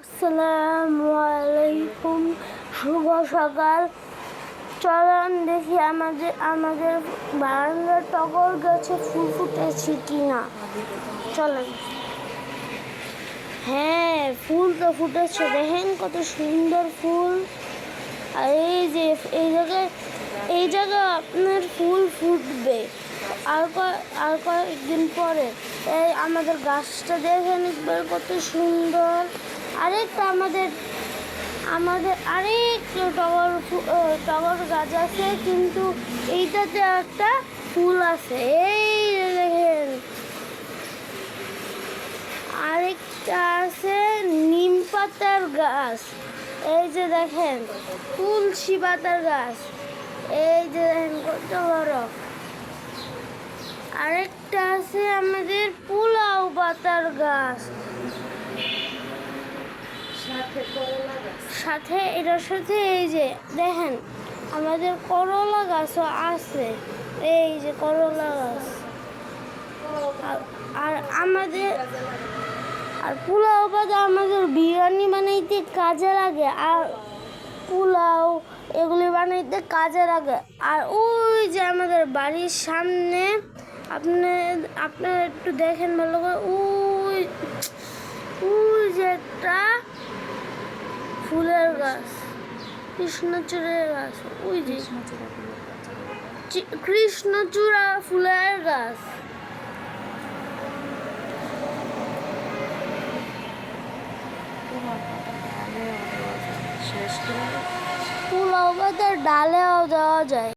আসসালামু শুভ সকাল। চলুন দেখি আমাদের আমাদের বারান্দার টগর গাছে ফুল ফুটেছে কিনা। চলেন। হ্যাঁ ফুল তো ফুটেছে। দেখেন কত সুন্দর ফুল। আর এই যে এই জায়গায় এই জায়গায় আপনার ফুল ফুটবে। আর আর কয়েকদিন পরে এই আমাদের গাছটা দেখেন একবার কত সুন্দর। আরেকটা আমাদের আমাদের আরেক টগর টগর গাছ আছে, কিন্তু এইটাতে একটা ফুল আছে। এই দেখেন। আরেকটা আছে নিম পাতার গাছ। এই যে দেখেন, তুলসী পাতার গাছ। এই যে দেখেন, কত বড়। আরেকটা আছে আমাদের পোলাও পাতার গাছ। সাথে এটার সাথে এই যে দেখেন আমাদের করলা গাছও আছে। এই যে করলা গাছ। আর- আমাদের আর পোলাও পাতা আমাদের বিরিয়ানি বানাইতে কাজে লাগে আর পোলাও এগুলি বানাইতে কাজে লাগে। আর ওই যে আমাদের বাড়ির সামনে আপনি আপনারা একটু দেখেন ভালো করে। ওই ওই যে একটা ফুলের গাছ। কৃষ্ণচূড়ের গাছ। ওই যে কৃষ্ণচূড়া ফুলের গাছ। পোলাও পাতার ডালেও দেওয়া যায়।